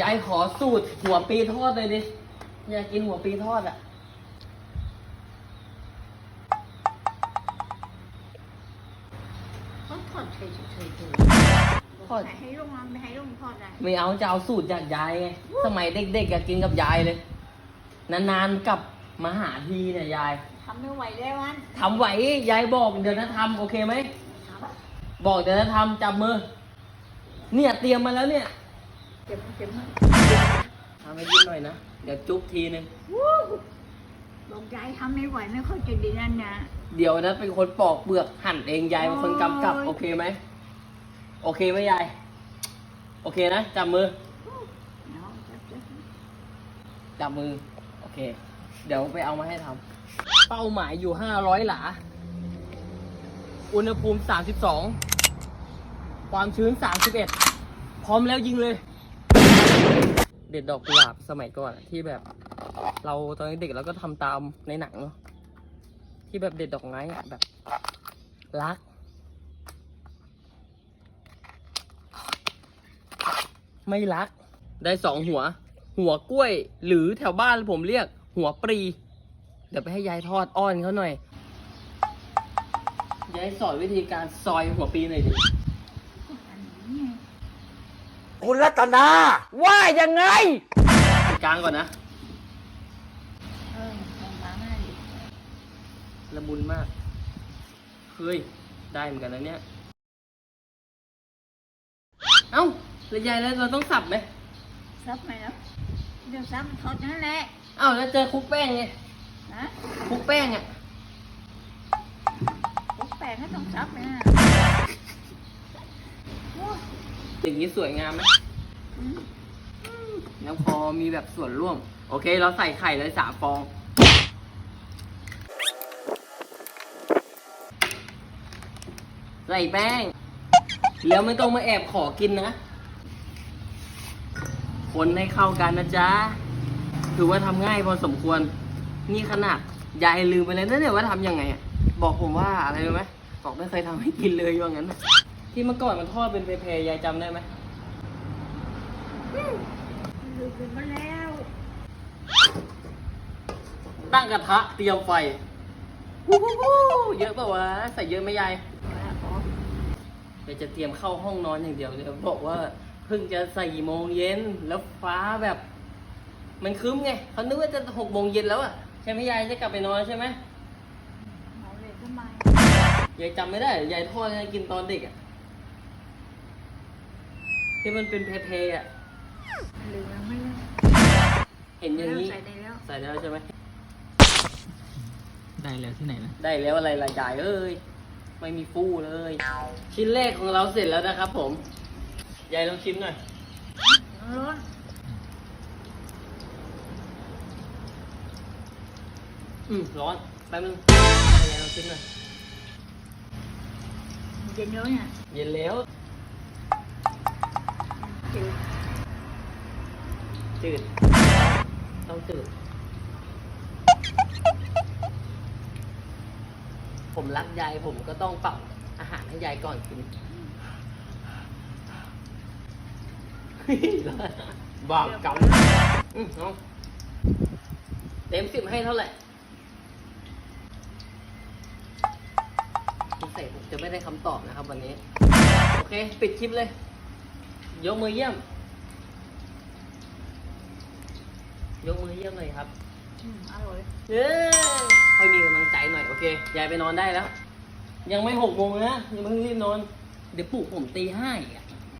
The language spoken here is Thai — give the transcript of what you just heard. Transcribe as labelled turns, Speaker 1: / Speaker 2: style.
Speaker 1: ยายขอสูตรหัวปีทอดเลยดิอยากกินหัวปีทอดอะ
Speaker 2: ก็ทอดเฉยๆเฉย
Speaker 1: ทอด
Speaker 2: ๆให้ลุงมาไม่ให้ลุงทอดอะไร
Speaker 1: ไม่เอาจะเอาสูตรจากยายไงสมัยเด็กๆอะกินกับยายเลย นานๆกลับมาหาทีเนี่ยยาย
Speaker 2: ทำไม่ไหวแล้วมัน
Speaker 1: ทำไหวยายบอกเดี๋ยวนะทำโอเคไหม
Speaker 2: ท
Speaker 1: บอกเดี๋ยวนะทำจับมือ เนี่ยเตรียมมาแล้วเนี่ยำ
Speaker 2: เจ็บเจ็บ
Speaker 1: ทำให้ยิ้มหน่อยนะ เดี๋ยวจุ๊บทีนึง
Speaker 2: บอกยายทำไม่ไหวไม่ค่อยจะดีนั่นนะ
Speaker 1: เดี๋ยวนะเป็นคนปอกเปลือกหั่นเองยายเป็นคนกำกับ
Speaker 2: โอ
Speaker 1: เคไหม โอเคไหมยาย โอเคนะจับมือ
Speaker 2: จับ
Speaker 1: มือ โอเค เดี๋ยวไปเอามาให้ทำเป้าหมายอยู่ห้าร้อยหลา อุณหภูมิสามสิบสองความชื้นสามสิบเอ็ดพร้อมแล้วยิงเลย เด็ดดอกกุหลาบสมัยก่อนที่แบบ เราตอนเด็กเราก็ทำตามในหนังเนาะที่แบบเด็ดดอกไม้อะแบบ รัก ไม่รัก ได้สองหัว หัวกล้วย หรือแถวบ้านผมเรียก หัวปรี เดี๋ยวไปให้ยายทอดอ้อนเขาหน่อยยายสอนวิธีการซอยหัวปรีหน่อยดิ
Speaker 3: คุณรัตนา ว่ายังไง
Speaker 1: กลางก่อนนะ
Speaker 2: เออลองมาหน้าดิ
Speaker 1: ละมุนมาก เฮ้ย ได้เหมือนกันนะเนี่ย เอ้าแล้วยายแล้วเราต้องสับไหม
Speaker 2: ซับไหมแล้วเดี๋ยวซับทอดนั่นแหละ
Speaker 1: เอ้าแล้วเจอคลุกแป้งไง
Speaker 2: นะ
Speaker 1: คลุกแป้งอะ
Speaker 2: พวกแปลงก็ต้องซับนะโอ้ย
Speaker 1: อย่างนี้สวยงามไหมแล้วพอมีแบบส่วนร่วม โอเค เราใส่ไข่เลยสามฟอง ใส่แป้ง แล้วไม่ต้องมาแอบขอกินนะ คนให้เข้ากันนะจ๊ะ ถือว่าทำง่ายพอสมควร นี่ขนาดยายลืมไปเลยนะเนี่ยว่าทำยังไง บอกผมว่าอะไรรู้ไหมบอกไม่เคยทำให้กินเลยว่างั้นนะ ที่เมื่อก่อนมันทอดเป็นเพลๆยายจำได้ไหม
Speaker 2: ลืมไปหมดแล้ว
Speaker 1: ตั้งกระทะเตรียมไฟวู้ฮู้ฮู้เยอะเปล่าวะใส่เยอะไหมยาย
Speaker 2: ว่าอ๋อ
Speaker 1: เดี๋ยวจะเตรียมเข้าห้องนอนอย่างเดียวเลยบอกว่าเพิ่งจะสี่โมงเย็นแล้วฟ้าแบบ มันครึ้มไงเขานึกว่าจะหกโมงเย็นแล้วอะใช่ไหมยายจะกลับไปนอนใช่ไหม
Speaker 2: เอาเลยทำไม
Speaker 1: ยายจำไม่ได้ยายทอดให้กินตอนเด็กอะ ที่มันเป็นเพๆอะ
Speaker 2: ลืมแล้วไม่แล้ว
Speaker 1: เห็นอย่างนี้
Speaker 2: ใส่ได้แล้ว
Speaker 1: ใส่แล้วใช่ไหม
Speaker 4: ได้แล้วที่ไหนนะ
Speaker 1: ได้แล้วอะไรละยายเอ้ยไม่มีฟูเลย ชิ้นแรกของเราเสร็จแล้วนะครับผมยายลองชิมหน่อย
Speaker 2: ร้อน
Speaker 1: อืมร้อนแป๊บนึงยายลองชิมหน่อย
Speaker 2: เย็นแล้วเนี่ย
Speaker 1: เย็นแล้ว
Speaker 2: จืด
Speaker 1: จืด ต้องจืด ผมรักยายผมก็ต้องเปรับอาหารให้ยายก่อนกินบาปกรรมเต็มสิบให้เท่าไหร่พิเศษผมจะไม่ได้คำตอบนะครับวันนี้ โอเค ปิดคลิปเลย ยกมือเยี่ยม ยกมือเยี่ยมหน่อยครับ
Speaker 2: อืมอร่อย
Speaker 1: เย้ค่อยมีกำลังใจหน่อยโอเค ยายไปนอนได้แล้ว ยังไม่หกโมงนะยังไม่ต้องรีบนอน เดี๋ยวปลุกผมตีห้าอีกอะ